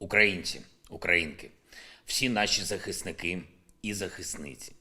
Українці, українки, всі наші захисники і захисниці.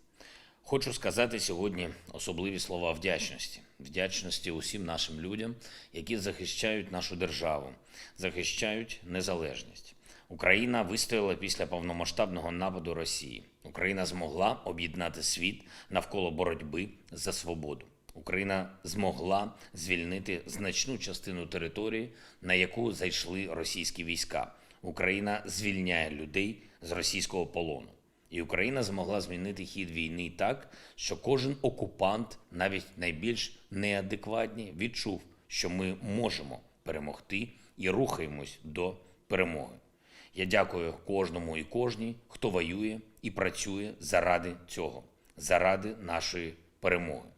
Хочу сказати сьогодні особливі слова вдячності. Вдячності усім нашим людям, які захищають нашу державу, захищають незалежність. Україна вистояла після повномасштабного нападу Росії. Україна змогла об'єднати світ навколо боротьби за свободу. Україна змогла звільнити значну частину території, на яку зайшли російські війська. Україна звільняє людей з російського полону. І Україна змогла змінити хід війни так, що кожен окупант, навіть найбільш неадекватні, відчув, що ми можемо перемогти і рухаємось до перемоги. Я дякую кожному і кожній, хто воює і працює заради цього, заради нашої перемоги.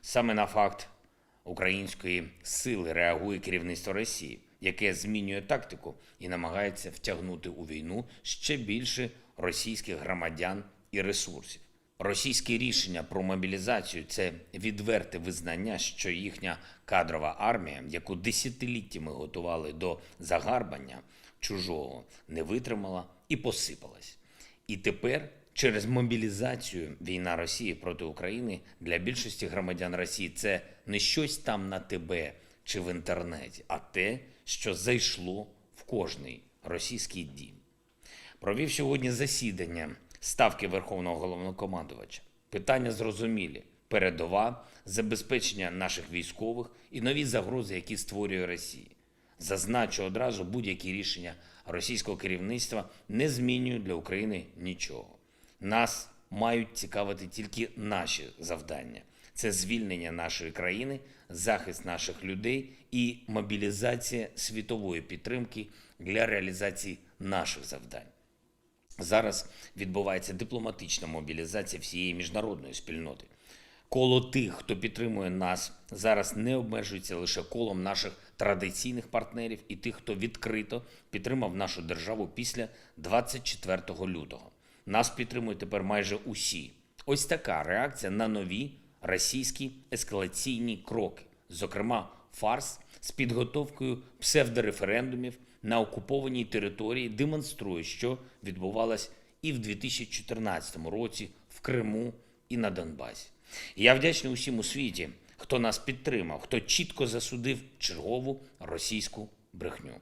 Саме на факт української сили реагує керівництво Росії, яке змінює тактику і намагається втягнути у війну ще більше російських громадян і ресурсів. Російське рішення про мобілізацію це відверте визнання, що їхня кадрова армія, яку десятиліттями готували до загарбання чужого, не витримала і посипалась. І тепер через мобілізацію війна Росії проти України для більшості громадян Росії це не щось там на тебе чи в інтернеті, а те, що зайшло в кожний російський дім. Провів сьогодні засідання ставки Верховного головнокомандувача. Питання зрозумілі: передова, забезпечення наших військових і нові загрози, які створює Росія. Зазначу одразу, будь-які рішення російського керівництва не змінюють для України нічого. Нас мають цікавити тільки наші завдання: це звільнення нашої країни, захист наших людей і мобілізація світової підтримки для реалізації наших завдань. Зараз відбувається дипломатична мобілізація всієї міжнародної спільноти. Коло тих, хто підтримує нас, зараз не обмежується лише колом наших традиційних партнерів і тих, хто відкрито підтримав нашу державу після 24 лютого. Нас підтримують тепер майже усі. Ось така реакція на нові російські ескалаційні кроки, зокрема фарс з підготовкою псевдореферендумів на окупованій території демонструє, що відбувалось і в 2014 році в Криму і на Донбасі. Я вдячний усім у світі, хто нас підтримав, хто чітко засудив чергову російську брехню.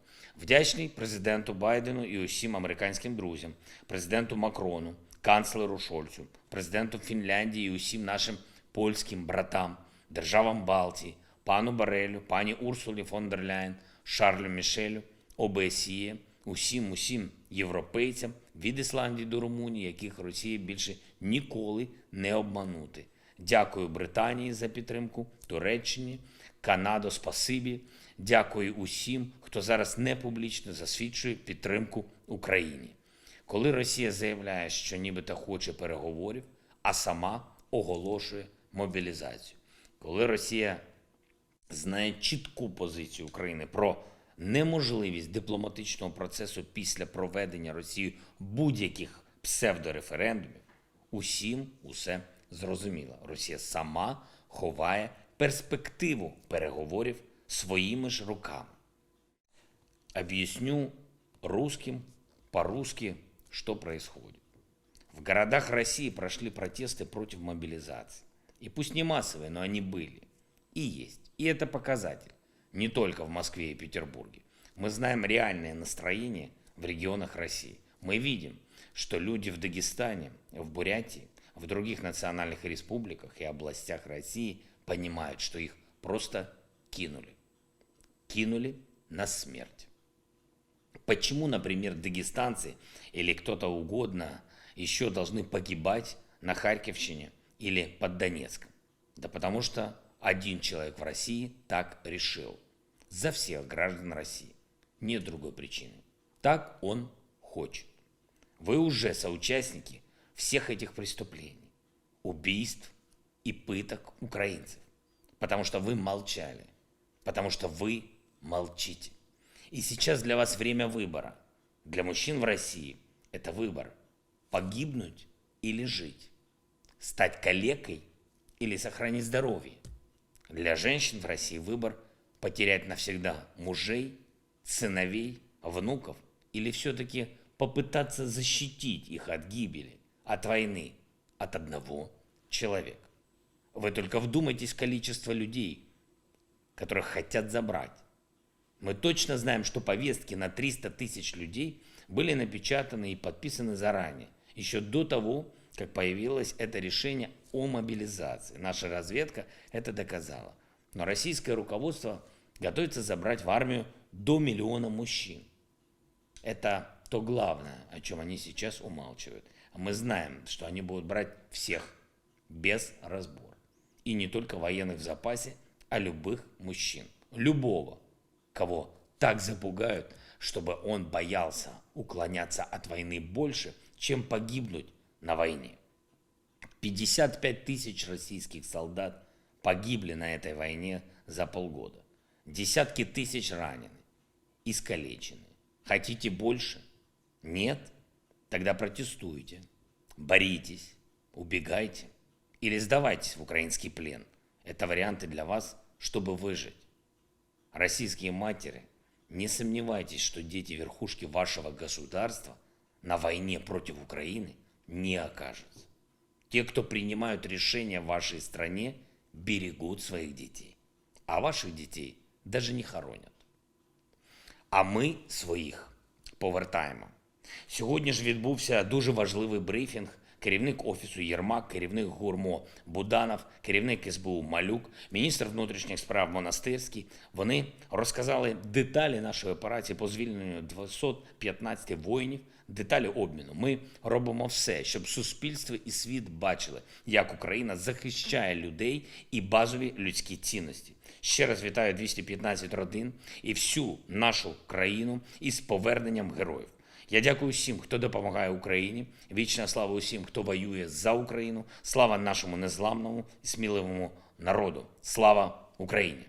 Вдячний президенту Байдену і усім американським друзям, президенту Макрону, канцлеру Шольцу, президенту Фінляндії і усім нашим польським братам, державам Балтії, пану Барелю, пані Урсулі фон дер Ляйн, Шарлю Мішелю, ОБСЄ, усім усім європейцям від Ісландії до Румунії, яких Росія більше ніколи не обманути. Дякую Британії за підтримку, Туреччині, Канадо, спасибі. Дякую усім, хто зараз не публічно засвідчує підтримку Україні. Коли Росія заявляє, що нібито хоче переговорів, а сама оголошує мобілізацію. Коли Росія знає чітку позицію України про неможливість дипломатичного процесу після проведення Росією будь-яких псевдореферендумів, усім усе зрозуміло. Росія сама ховає перспективу переговорів своими ж руками. Объясню русским по-русски, что происходит. В городах России прошли протесты против мобилизации. И пусть не массовые, но они были. И есть. И это показатель. Не только в Москве и Петербурге. Мы знаем реальное настроение в регионах России. Мы видим, что люди в Дагестане, в Бурятии, в других национальных республиках и областях России понимают, что их просто кинули. Кинули на смерть. Почему, например, дагестанцы или кто-то угодно еще должны погибать на Харьковщине или под Донецком? Да потому что один человек в России так решил. За всех граждан России. Нет другой причины. Так он хочет. Вы уже соучастники всех этих преступлений, убийств и пыток украинцев. Потому что вы молчали. Потому что вы молчите. И сейчас для вас время выбора. Для мужчин в России это выбор. Погибнуть или жить. Стать калекой или сохранить здоровье. Для женщин в России выбор потерять навсегда мужей, сыновей, внуков Или все-таки попытаться защитить их от гибели, от войны, от одного человека? Вы только вдумайтесь в количество людей, которых хотят забрать. Мы точно знаем, что повестки на 300 тысяч людей были напечатаны и подписаны заранее, еще до того, как появилось это решение о мобилизации. Наша разведка это доказала. Но российское руководство готовится забрать в армию до миллиона мужчин. Это то главное, о чем они сейчас умалчивают. А мы знаем, что они будут брать всех без разбора. И не только военных в запасе, а любых мужчин. Любого, кого так запугают, чтобы он боялся уклоняться от войны больше, чем погибнуть на войне. 55 тысяч российских солдат погибли на этой войне за полгода. Десятки тысяч ранены, искалечены. Хотите больше? Нет? Тогда протестуйте, боритесь, убегайте или сдавайтесь в украинский плен. Это варианты для вас, чтобы выжить. Российские матери, не сомневайтесь, что дети верхушки вашего государства на войне против Украины не окажется. Те, кто принимают решения в вашей стране, берегут своих детей. А ваших детей даже не хоронять. А ми своїх повертаємо. Сьогодні ж відбувся дуже важливий брифінг. Керівник офісу Єрмак, керівник ГУРМО Буданов, керівник СБУ Малюк, міністр внутрішніх справ Монастирський. Вони розказали деталі нашої операції по звільненню 215 воїнів, деталі обміну. Ми робимо все, щоб суспільство і світ бачили, як Україна захищає людей і базові людські цінності. Ще раз вітаю 215 родин і всю нашу країну із поверненням героїв. Я дякую всім, хто допомагає Україні. Вічна слава усім, хто воює за Україну. Слава нашому незламному і сміливому народу. Слава Україні!